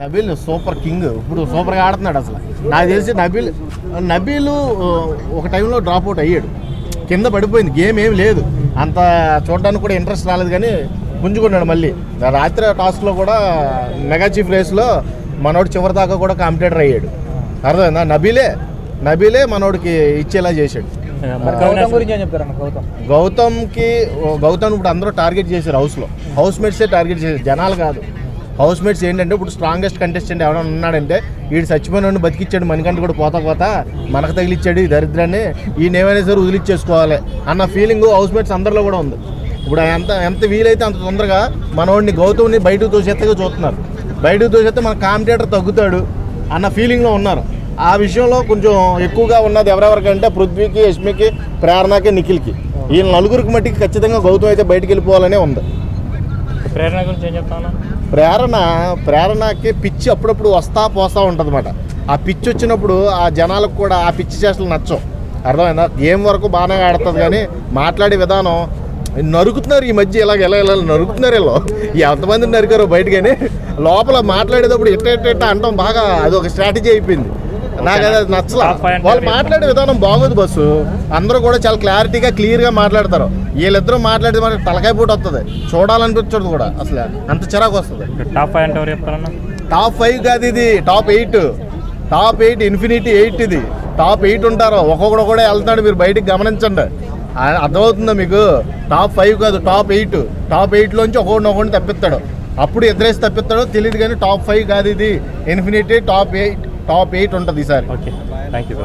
Nabeel super king. ఇప్పుడు సూపర్గా ఆడుతున్నాడు అసలు. నాకు తెలిసి నబీల్ నబీల్ ఒక టైంలో డ్రాప్ అవుట్ అయ్యాడు. కింద పడిపోయింది. గేమ్ ఏం లేదు. అంత చూడడానికి కూడా ఇంట్రెస్ట్ రాలేదు కానీ పుంజుకున్నాడు మళ్ళీ. రాత్రి టాస్క్లో కూడా మెగా చీఫ్ రేస్లో మనోడు చివరి దాకా కూడా కాంపిటేటర్ అయ్యాడు. అర్థమైందా? నబీలే నబీలే మనోడికి ఇచ్చేలా చేశాడు. గౌతమ్కి గౌతమ్ ఇప్పుడు అందరూ టార్గెట్ చేశారు హౌస్లో హౌస్ మేట్సే టార్గెట్ చేశారు? జనాలు కాదు. హౌస్ మేట్స్ ఏంటంటే ఇప్పుడు స్ట్రాంగెస్ట్ కంటెస్టెంట్ ఎవరైనా ఉన్నాడంటే వీడు చచ్చిపోయిన బతికిచ్చాడు మనకంటే కూడా పోతా పోతా మనకు తగిలిచ్చాడు ఈ దరిద్రాన్ని ఈయన ఏమైనా సరే వదిలిచ్చేసుకోవాలి అన్న ఫీలింగ్ హౌస్ మేట్స్ అందరిలో కూడా ఉంది. ఇప్పుడు ఎంత ఎంత వీలైతే అంత తొందరగా మనోడిని గౌతమ్ని బయటకు తోసేత్తగా చూస్తున్నారు. బయటకు తోసేస్తే మన కాంపిటేటర్ తగ్గుతాడు అన్న ఫీలింగ్లో ఉన్నారు. ఆ విషయంలో కొంచెం ఎక్కువగా ఉన్నది ఎవరెవరికంటే పృథ్వీకి యష్మికి ప్రేరణకి నిఖిల్కి. ఈ నలుగురికి మట్టికి ఖచ్చితంగా గౌతమ్ అయితే బయటకు వెళ్ళిపోవాలనే ఉంది. ప్రేరణ గురించి ఏం చెప్తాను ప్రేరణ ప్రేరణకి పిచ్చి అప్పుడప్పుడు వస్తా పోస్తూ ఉంటుంది ఆ పిచ్చి వచ్చినప్పుడు ఆ జనాలకు కూడా ఆ పిచ్చి చేష్టలు నచ్చవు. అర్థమైందా? గేమ్ వరకు బాగానే ఆడుతుంది కానీ మాట్లాడే విధానం నరుకుతున్నారు ఈ మధ్య ఇలాగ ఎలా ఇలా నరుకుతున్నారు ఇలా ఎంతమంది నరికారో బయట కానీ లోపల మాట్లాడేటప్పుడు ఇట్ట ఇట్ట ఇట్ట అంటాం బాగా అది ఒక స్ట్రాటజీ అయిపోయింది. నాకు అది నచ్చలా. వాళ్ళు? మాట్లాడే విధానం బాగోదు బస్సు. అందరూ కూడా చాలా క్లారిటీగా క్లియర్గా మాట్లాడతారు. వీళ్ళిద్దరూ మాట్లాడితే మనకి తలకాయ పూట వస్తుంది చూడాలనిపించదు కూడా అసలు. అంత చిరాకు వస్తుంది. టాప్ ఫైవ్ అంటే చెప్తారన్న? టాప్ ఫైవ్ కాదు ఇది. Top eight top eight infinity eight ఇది. టాప్ ఎయిట్ ఉంటారు. ఒక్కొక్కడు కూడా వెళ్తున్నాడు మీరు బయటికి గమనించండి. అర్థమవుతుందా మీకు? టాప్ ఫైవ్ కాదు టాప్ ఎయిట్ టాప్ ఎయిట్లోంచి ఒక్కొక్కడిని ఒకడిని తప్పిస్తాడు. అప్పుడు ఎదురేసి తప్పిస్తాడో తెలియదు కానీ టాప్ ఫైవ్ కాదు ఇది. Infinity top eight top eight ఉంటుంది ఈసారి ఓకే థ్యాంక్ యూ